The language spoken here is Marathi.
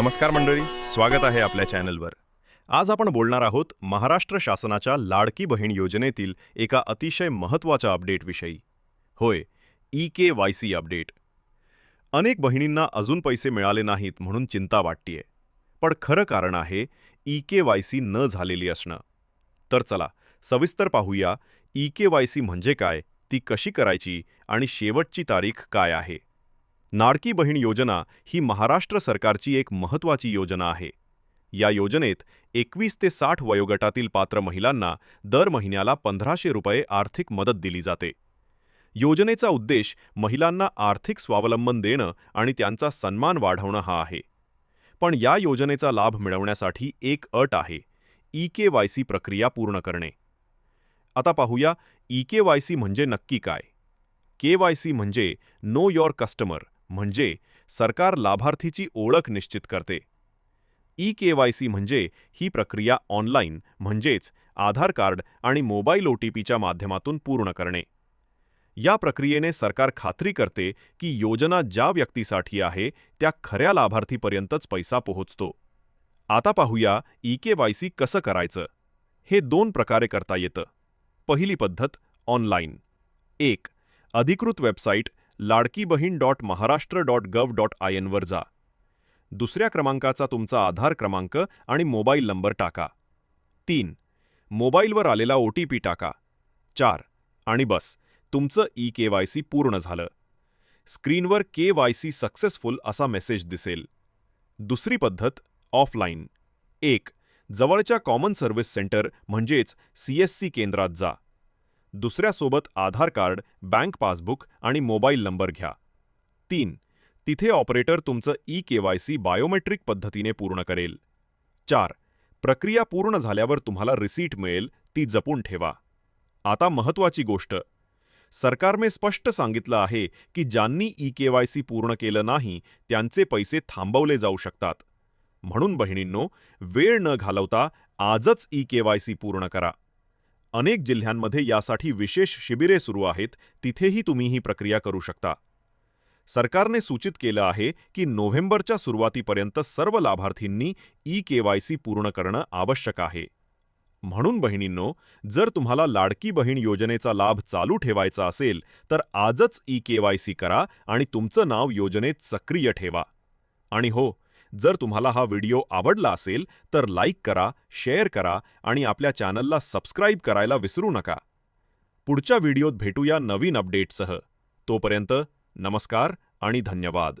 नमस्कार मंडळी स्वागत आहे आपल्या चॅनलवर. आज आपण बोलणार आहोत महाराष्ट्र शासनाच्या लाडकी बहीण योजनेतील एका अतिशय महत्त्वाच्या अपडेटविषयी. होय E K Y C update. अनेक बहिणींना अजून पैसे मिळाले नाहीत म्हणून चिंता वाटतीये. पण खरं कारण आहे ई के वाय सी न झालेली असणं. तर चला सविस्तर पाहूया ई के वाय सी म्हणजे काय ती कशी करायची आणि शेवटची तारीख काय आहे? नाडकी बहीण योजना ही महाराष्ट्र सरकारची एक महत्त्वाची योजना आहे. या योजनेत एकवीस ते साठ वयोगटातील पात्र महिलांना दर महिन्याला पंधराशे रुपये आर्थिक मदत दिली जाते. योजनेचा उद्देश महिलांना आर्थिक स्वावलंबन देणं आणि त्यांचा सन्मान वाढवणं हा आहे. पण या योजनेचा लाभ मिळवण्यासाठी एक अट आहे ई के वाय सी प्रक्रिया पूर्ण करणे. आता पाहूया ई के वाय सी म्हणजे नक्की काय? के वाय सी म्हणजे नो युअर कस्टमर म्हणजे सरकार लाभार्थीची ओळख निश्चित करते. ई के वाय सी म्हणजे ही प्रक्रिया ऑनलाईन म्हणजेच आधार कार्ड आणि मोबाईल ओ टी पीच्या माध्यमातून पूर्ण करणे. या प्रक्रियेने सरकार खात्री करते की योजना ज्या व्यक्तीसाठी आहे त्या खऱ्या लाभार्थीपर्यंतच पैसा पोहोचतो. आता पाहूया ई के वाय सी कसं करायचं? हे दोन प्रकारे करता येतं. पहिली पद्धत ऑनलाईन. एक अधिकृत website Ladki Bahin dot Maharashtra dot gov dot I Enver जा. दुसऱ्या क्रमांकाचा तुमचा आधार क्रमांक आणि मोबाईल नंबर टाका. तीन मोबाईलवर आलेला ओ टी पी टाका. चार आणि बस तुमचं ई के वाय सी पूर्ण झालं. स्क्रीनवर के वाय सी सक्सेसफुल असा मेसेज दिसेल. दुसरी पद्धत ऑफलाईन. एक जवळच्या कॉमन सर्व्हिस सेंटर म्हणजेच सी एस सी केंद्रात जा. दुसऱ्यासोबत आधार कार्ड बँक पासबुक आणि मोबाईल नंबर घ्या. तीन तिथे ऑपरेटर तुमचं E K Y C biometric पद्धतीने पूर्ण करेल. चार प्रक्रिया पूर्ण झाल्यावर तुम्हाला रिसीट मिळेल ती जपून ठेवा. आता महत्त्वाची गोष्ट. सरकारने स्पष्ट सांगितलं आहे की ज्यांनी ई के वाय सी पूर्ण केलं नाही त्यांचे पैसे थांबवले जाऊ शकतात. म्हणून बहिणींनो वेळ न घालवता आजच ई के वाय सी पूर्ण करा. अनेक जिल्ह्यांमध्ये यासाठी विशेष शिबिरे सुरू आहेत तिथेही तुम्ही ही प्रक्रिया करू शकता. सरकारने सूचित केलं आहे की नोव्हेंबरच्या सुरुवातीपर्यंत सर्व लाभार्थींनी ई के वाय सी पूर्ण करणं आवश्यक आहे. म्हणून बहिणींनो जर तुम्हाला लाडकी बहीण योजनेचा लाभ चालू ठेवायचा असेल तर आजच ई के वाय सी करा आणि तुमचं नाव योजनेत सक्रिय ठेवा. आणि हो जर तुम्हाला हा व्हिडिओ आवडला असेल तर लाईक करा शेअर करा आणि आपल्या चॅनलला सबस्क्राईब करायला विसरू नका. पुढच्या व्हिडिओत भेटूया नवीन अपडेटसह तोपर्यंत नमस्कार आणि धन्यवाद.